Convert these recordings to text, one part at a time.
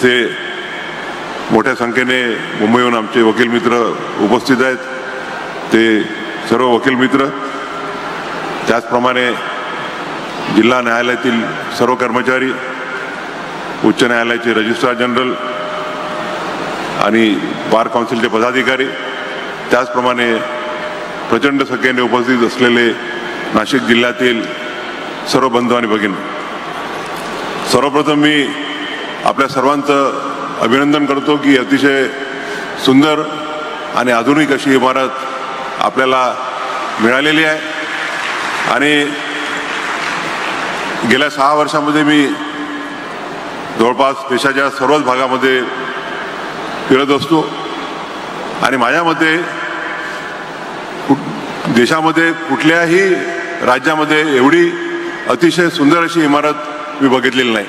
इथे मोठ्या संख्येने मुंबईहून आमचे वकील मित्र उपस्थित आहेत. ते सर्व वकील मित्र. त्याचप्रमाणे जिल्हा न्यायालयातील सर्व कर्मचारी उच्च न्यायालयाचे रजिस्ट्रार जनरल आणि बार काउन्सिलचे पदाधिकारी त्याचप्रमाणे प्रचंड संख्येने उपस्थित असलेले नाशिक जिल्ह्यातील सर्व बंधू आणि भगिनी. सर्वप्रथम मी आपल्या सर्वांचं अभिनंदन करतो की अतिशय सुंदर आणि आधुनिक अशी इमारत आपल्याला मिळालेली आहे. आणि गेल्या सहा वर्षामध्ये मी जवळपास देशाच्या सर्वच भागामध्ये फिरत असतो. आणि माझ्या मते कुठ- देशामध्ये कुठल्याही राज्यामध्ये एवढी अतिशय सुंदर अशी इमारत मी बघितलेली नाही.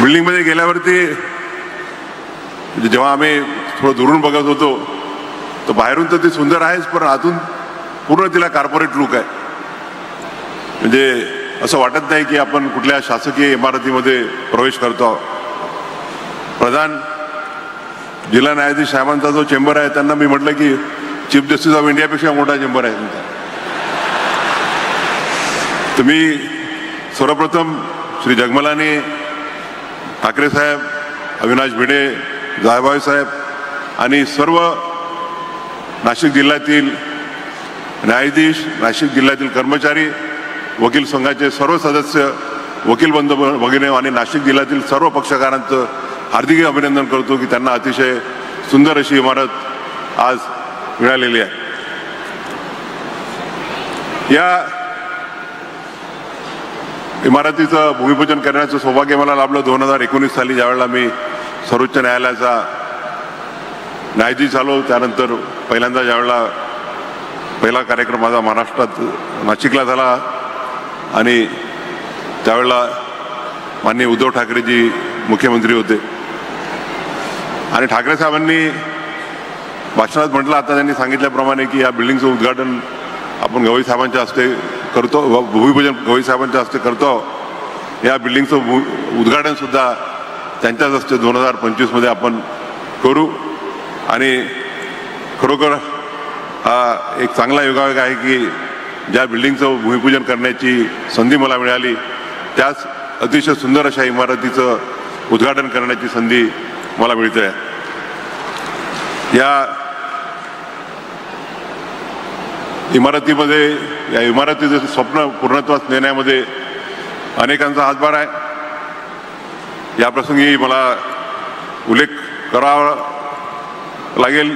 बिल्डिंगमध्ये गेल्यावरती म्हणजे जेव्हा आम्ही थोडं दुरून बघत होतो तर बाहेरून तर ती सुंदर आहेच पण आतून पूर्ण तिला कार्पोरेट लुक आहे. म्हणजे असं वाटत नाही की आपण कुठल्या शासकीय इमारतीमध्ये प्रवेश करतो आहोत. प्रधान जिल्हा न्यायाधीश साहेबांचा जो चेंबर आहे त्यांना मी म्हटलं की चीफ जस्टिस ऑफ इंडियापेक्षा मोठा चेंबर आहे तुमचा. तुम्ही सर्वप्रथम श्री जगमलानी ठाकरे साहेब अविनाश भिडे जायभाई साहेब आणि सर्व नाशिक जिल्ह्यातील न्यायाधीश नाशिक जिल्ह्यातील कर्मचारी वकील संघाचे सर्व सदस्य वकील बंधू भगिनी आणि नाशिक जिल्ह्यातील सर्व पक्षकारांचं हार्दिक अभिनंदन करतो की त्यांना अतिशय सुंदर अशी इमारत आज मिळालेली आहे. या इमारतीचं भूमिपूजन करण्याचं सौभाग्य मला लाभलं. दोन हजार एकोणीस साली ज्यावेळेला मी सर्वोच्च न्यायालयाचा न्यायाधीश झालो त्यानंतर पहिल्यांदा ज्यावेळेला पहिला कार्यक्रम माझा महाराष्ट्रात नाशिकला झाला आणि त्यावेळेला माननीय उद्धव ठाकरेजी मुख्यमंत्री होते. आणि ठाकरे साहेबांनी भाषणात म्हटलं आता त्यांनी सांगितल्याप्रमाणे की या बिल्डिंगचं उद्घाटन आपण गवई साहेबांच्या हस्ते करतो व- भूमिपूजन गवई साहेबांच्या हस्ते करतो. या बिल्डिंगचं भू त्यांच्याच हस्ते दोन हजार पंचवीसमध्ये आपण करू. आणि खरोखर हा एक चांगला योगायोग आहे की ज्या बिल्डिंगचं भूमिपूजन करण्याची संधी मला मिळाली त्याच अतिशय सुंदर अशा इमारतीचं उद्घाटन करण्याची संधी मला मिळते. या इमारतीमध्ये या इमारतीचं स्वप्न पूर्णत्वास नेण्यामध्ये अनेकांचा हातभार आहे. याप्रसंगी मला उल्लेख करावा लागेल.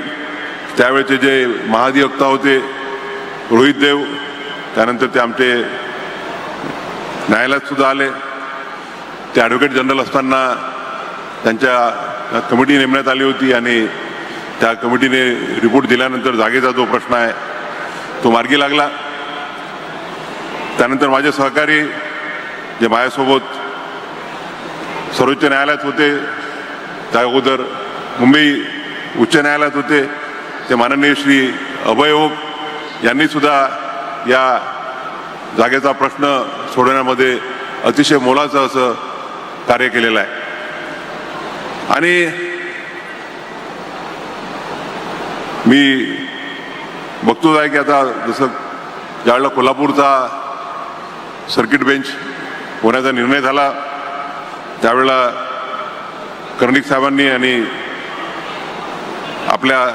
त्यावेळेचे जे महाधिवक्ता होते रोहित देव त्यानंतर ते आमचे न्यायालयात सुद्धा आले. ते ॲडव्होकेट जनरल असताना त्यांच्या कमिटी नेमण्यात आली होती आणि त्या कमिटीने रिपोर्ट दिल्यानंतर जागेचा जो प्रश्न आहे तो मार्गी लागला. त्यानंतर माझे सहकारी जे माझ्यासोबत सर्वोच्च न्यायालयात होते त्या अगोदर मुंबई उच्च न्यायालयात होते ते माननीय श्री अभय ओक यांनी सुद्धा या जागेचा प्रश्न सोडवण्यामध्ये अतिशय मोलाचं असं कार्य केलेलं आहे. आणि मी बघतोच आहे की आता जसं ज्यावेळेला कोल्हापूरचा सर्किट बेंच होण्याचा निर्णय झाला त्यावेळेला कर्णिक साहेबांनी आणि आपल्या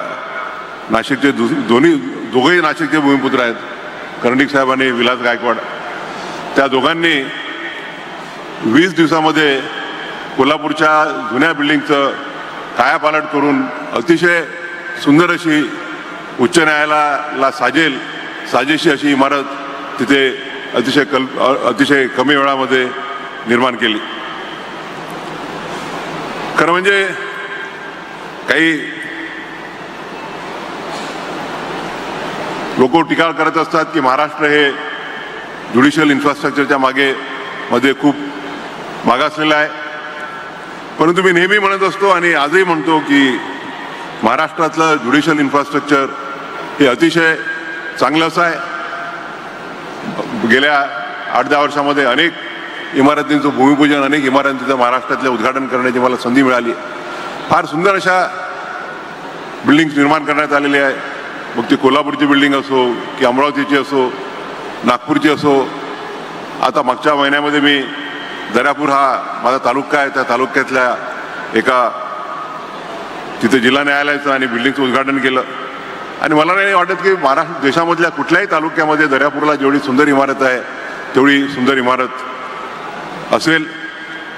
नाशिकचे दोन्ही दोघंही नाशिकचे भूमिपुत्र आहेत कर्णिक साहेब आणि विलास गायकवाड. त्या दोघांनी वीस दिवसामध्ये कोल्हापूरच्या जुन्या बिल्डिंगचं कायापालट करून अतिशय सुंदर अशी उच्च न्यायालयाला साजेल साजेशी अशी इमारत तिथे अतिशय कल अतिशय कमी वेळामध्ये निर्माण केली. खरं म्हणजे काही लोक टीका करत असतात की महाराष्ट्र हे ज्युडिशियल इन्फ्रास्ट्रक्चरच्या मागे मध्ये खूप मागासलेलं आहे. परंतु मी नेहमी म्हणत असतो आणि आजही म्हणतो की महाराष्ट्रातलं ज्युडिशियल इन्फ्रास्ट्रक्चर हे अतिशय चांगलं असं आहे. गेल्या आठ दहा वर्षामध्ये अनेक इमारतींचं भूमिपूजन अनेक इमारतींचं महाराष्ट्रातलं उद्घाटन करण्याची मला संधी मिळाली. फार सुंदर अशा बिल्डिंग निर्माण करण्यात आलेली आहे. मग ती कोल्हापूरची बिल्डिंग असो की अमरावतीची असो नागपूरची असो. आता मागच्या महिन्यामध्ये मी दर्यापूर हा माझा तालुका आहे. त्या तालुक्यातल्या एका तिथे जिल्हा न्यायालयाचं आणि बिल्डिंगचं उद्घाटन केलं. आणि मला नाही वाटत की महाराष्ट्र देशामधल्या कुठल्याही तालुक्यामध्ये दर्यापूरला जेवढी सुंदर इमारत आहे तेवढी सुंदर इमारत असेल.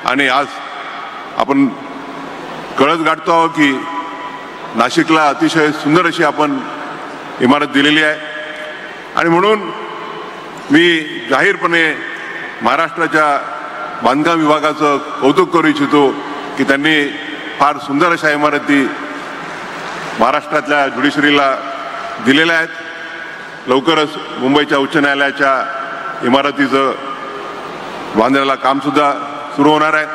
आणि आज आपण कळत गाठतो आहोत की नाशिकला अतिशय सुंदर अशी आपण इमारत दिलेली आहे. आणि म्हणून मी जाहीरपणे महाराष्ट्राच्या बांधकाम विभागाचं कौतुक करू इच्छितो की त्यांनी फार सुंदर अशा इमारती महाराष्ट्रातल्या ज्युडिशरीला दिलेल्या आहेत. लवकरच मुंबईच्या उच्च न्यायालयाच्या इमारतीचं बांधण्याला कामसुद्धा सुरू होणार आहे.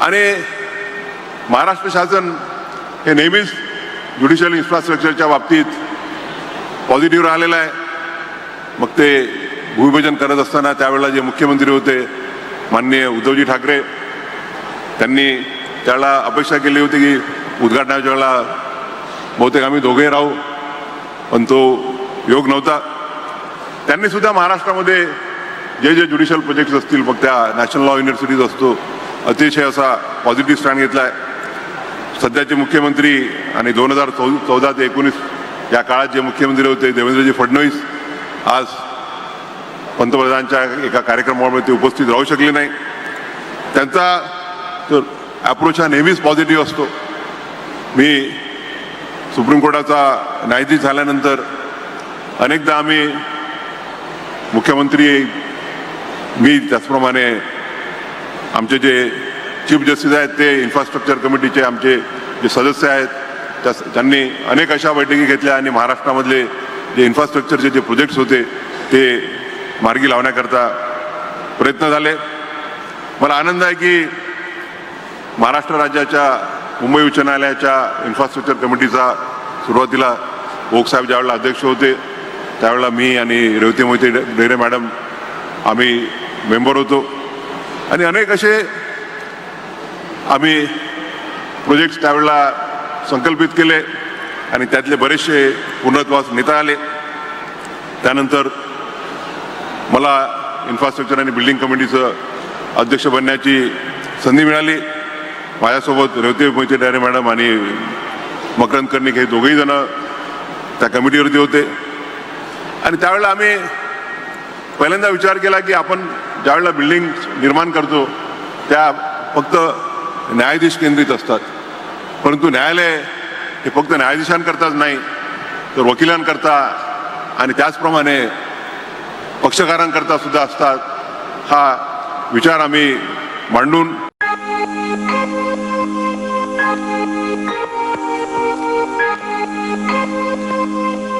आणि महाराष्ट्र शासन हे नेहमीच ज्युडिशियल इन्फ्रास्ट्रक्चरच्या बाबतीत पॉझिटिव्ह राहिलेलं आहे. मग ते भूमिपूजन करत असताना त्यावेळेला जे मुख्यमंत्री होते माननीय उद्धवजी ठाकरे त्यांनी त्याला अपेक्षा केली होती की उद्घाटनाच्या वेळेला बहुतेक आम्ही दोघे राहू. पण तो योग नव्हता. त्यांनी सुद्धा महाराष्ट्रामध्ये जे जे ज्युडिशियल प्रोजेक्ट्स असतील मग त्या नॅशनल लॉ युनिव्हर्सिटीज असतो अतिशय असा पॉझिटिव्ह स्टँड घेतला आहे सध्याचे मुख्यमंत्री आणि दोन हजार चौ चौदा ते एकोणीस या काळात जे मुख्यमंत्री होते देवेंद्रजी फडणवीस आज पंतप्रधानांच्या एका कार्यक्रमामध्ये ते उपस्थित राहू शकले नाही. त्यांचा तर अप्रोच हा नेहमीच पॉझिटिव्ह असतो. मी सुप्रीम कोर्टाचा न्यायाधीश झाल्यानंतर अनेकदा आम्ही मुख्यमंत्री मी त्याचप्रमाणे आमचे जे चीफ जस्टिस आहेत ते इन्फ्रास्ट्रक्चर कमिटीचे आमचे जे सदस्य आहेत त्या त्यांनी अनेक अशा बैठकी घेतल्या आणि महाराष्ट्रामधले जे इन्फ्रास्ट्रक्चरचे जे प्रोजेक्ट्स होते ते मार्गी लावण्याकरता प्रयत्न झाले. मला आनंद आहे की महाराष्ट्र राज्याच्या मुंबई उच्च न्यायालयाच्या इन्फ्रास्ट्रक्चर कमिटीचा सुरुवातीला ओकसाहेब ज्यावेळेला अध्यक्ष होते त्यावेळेला मी आणि रेवती मोहिते डेरे मॅडम आम्ही मेंबर होतो. आणि अनेक असे आम्ही प्रोजेक्ट्स त्यावेळेला संकल्पित केले आणि त्यातले बरेचसे पूर्णत्वास नेता आले. त्यानंतर मला इन्फ्रास्ट्रक्चर आणि बिल्डिंग कमिटीचं अध्यक्ष बनण्याची संधी मिळाली. माझ्यासोबत रेवते मोहिते डायरे मॅडम आणि मकरंद कर्णिक हे दोघेही जण त्या कमिटीवरती होते. आणि त्यावेळेला आम्ही पहिल्यांदा विचार केला की आपण ज्यावेळेला बिल्डिंग निर्माण करतो त्या फक्त न्यायाधीश केंद्रित असतात. परंतु न्यायालय हे फक्त न्यायाधीशांकरताच नाही तर वकिलांकरता आणि त्याचप्रमाणे पक्षकारांकरता सुद्धा असतात. हा विचार आम्ही मांडून Thank you.